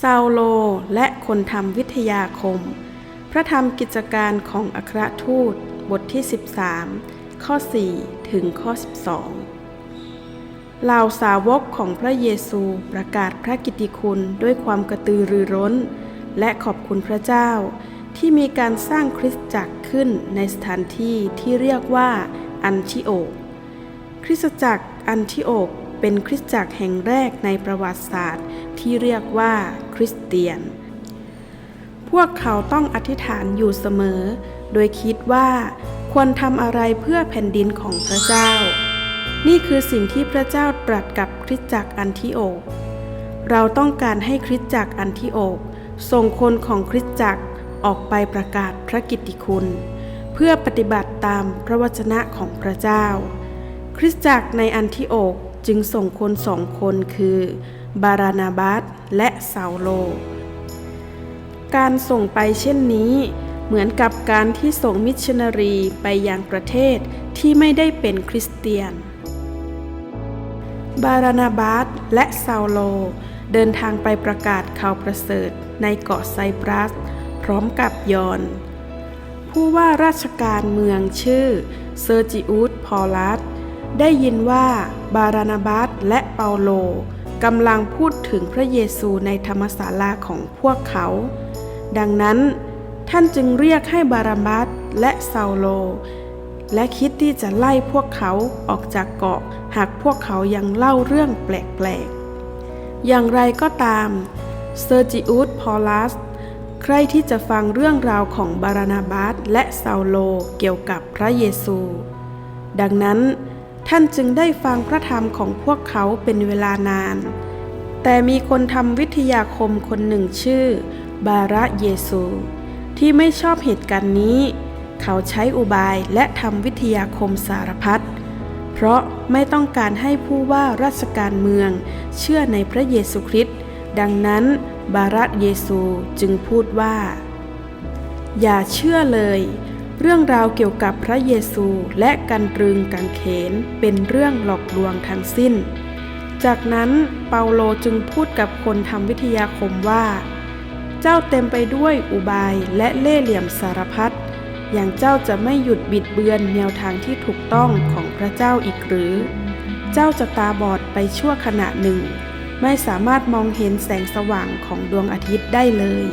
ซาวโล และคนทำวิทยาคม พระธรรมกิจการของอัครทูต บทที่ 13 ข้อ 4 ถึงข้อ 12เหล่าสาวกของพระเยซูประกาศพระกิตติคุณด้วยความกระตือรือร้น และขอบคุณพระเจ้า ที่มีการสร้างคริสตจักรขึ้นในสถานที่ที่เรียกว่าอันทิโอกคริสตจักรอันทิโอกเป็นคริสตจักรแห่งแรกในประวัติศาสตร์ที่เรียกว่า คริสเตียน พวกเขาต้องอธิษฐานอยู่เสมอ โดยคิดว่าควรทำอะไรเพื่อแผ่นดินของพระเจ้า นี่คือสิ่งที่พระเจ้าตรัสกับคริสตจักรอันทิโอก เราต้องการให้คริสตจักรอันทิโอกส่งคนของคริสตจักรออกไปประกาศพระกิตติคุณ เพื่อปฏิบัติตามพระวจนะของพระเจ้า คริสตจักรในอันทิโอกจึงส่งคนสองคนคือ บารานาบัสและเซาโล การส่งไปเช่นนี้เหมือนกับการที่ส่งมิชชันนารีไปยังประเทศที่ไม่ได้เป็นคริสเตียน บารานาบัสและเซาโล เดินทางไปประกาศข่าวประเสริฐในเกาะไซปรัส พร้อมกับยอน ผู้ว่าราชการเมืองชื่อเซอร์จิอุสพอลัสได้ยินว่าบารานาบัสและเปาโล กำลังพูดถึงพระเยซูในธรรมศาลาของพวกเขา ดังนั้นท่านจึงเรียกให้บาราบัสและเซาโล และคิดที่จะไล่พวกเขาออกจากเกาะ หากพวกเขายังเล่าเรื่องแปลกๆ อย่างไรก็ตามเซอร์จิอุสพอลัสใครที่จะฟังเรื่องราวของบารานาบัสและเซาโลเกี่ยวกับพระเยซู ดังนั้น ท่านจึงได้ฟังพระธรรมของพวกเขาเป็นเวลานาน แต่มีคนทำวิทยาคมคนหนึ่งชื่อ บาระเยซู ที่ไม่ชอบเหตุการณ์นี้ เขาใช้อุบายและทำวิทยาคมสารพัดเพราะไม่ต้องการให้ผู้ว่าราชการเมือง เชื่อในพระเยซูคริสต์ดังนั้น บาระเยซูจึงพูดว่า อย่าเชื่อเลย เรื่องราวเกี่ยวกับพระเยซูและการตรึงกางเขนเป็นเรื่องหลอกลวงทั้งสิ้น จากนั้นเปาโลจึงพูดกับคนทำวิทยาคมว่า เจ้าเต็มไปด้วยอุบายและเล่ห์เหลี่ยมสารพัดอย่างเจ้าจะไม่หยุดบิดเบือนแนวทางที่ถูกต้องของพระเจ้าอีกหรือ เจ้าจะตาบอดไปชั่วขณะหนึ่ง ไม่สามารถมองเห็นแสงสว่างของดวงอาทิตย์ได้เลย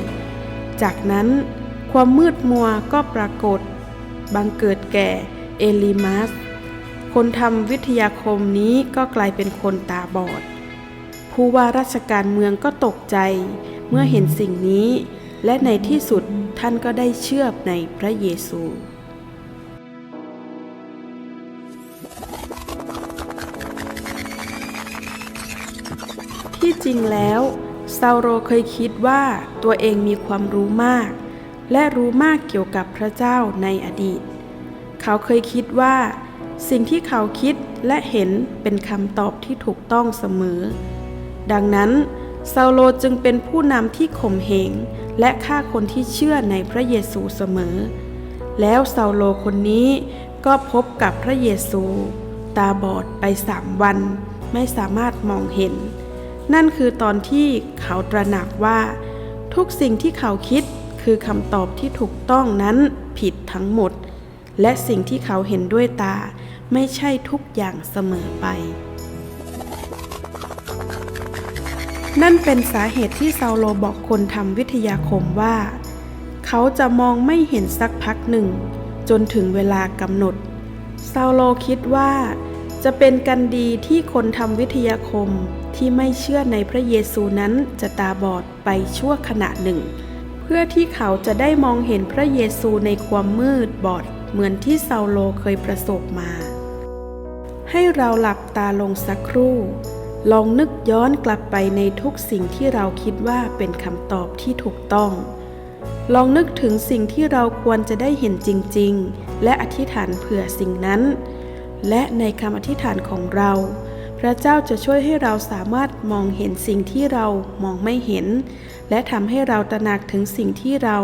จากนั้นความมืดมัวก็ปรากฏ บังเกิดแก่เอลิมัส คนทำวิทยาคมนี้ก็กลายเป็นคนตาบอด ผู้ว่าราชการเมืองก็ตกใจเมื่อเห็นสิ่งนี้ และในที่สุดท่านก็ได้เชื่อในพระเยซูที่จริงแล้วซาโรเคยคิดว่าตัวเองมีความรู้มาก และรู้มากเกี่ยวกับพระเจ้าในอดีต เขาเคยคิดว่า สิ่งที่เขาคิดและเห็นเป็นคำตอบที่ถูกต้องเสมอ ดังนั้นซาโลจึงเป็นผู้นำที่ข่มเหงและฆ่าคนที่เชื่อในพระเยซูเสมอ แล้วซาโลคนนี้ก็พบกับพระเยซู ตาบอดไปสามวัน ไม่สามารถมองเห็น นั่นคือตอนที่เขาตระหนักว่า ทุกสิ่งที่เขาคิด คือคำตอบที่ถูกต้องนั้นผิดทั้งหมด และสิ่งที่เขาเห็นด้วยตา ไม่ใช่ทุกอย่างเสมอไป นั่นเป็นสาเหตุที่ซาโลบอกคนทำวิทยาคมว่า เขาจะมองไม่เห็นสักพักหนึ่ง จนถึงเวลากำหนดซาโลคิดว่าจะเป็นกันดีที่คนทำวิทยาคมที่ไม่เชื่อในพระเยซูนั้นจะตาบอดไปชั่วขณะหนึ่ง พื่อที่เขาจะได้มองเห็นพระเยซูในความมืดบอดเหมือนที่เซาโลเคยประสบมา ให้เราหลับตาลงสักครู่ ลองนึกย้อนกลับไปในทุกสิ่งที่เราคิดว่าเป็นคำตอบที่ถูกต้อง ลองนึกถึงสิ่งที่เราควรจะได้เห็นจริง ๆ และอธิษฐานเผื่อสิ่งนั้น และในคำอธิษฐานของเรา พระเจ้าจะช่วยให้เราสามารถมองเห็นสิ่งที่เรามองไม่เห็น และทำให้เราตระหนักถึงสิ่งที่เรา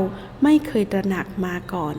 ไม่เคยตระหนักมาก่อน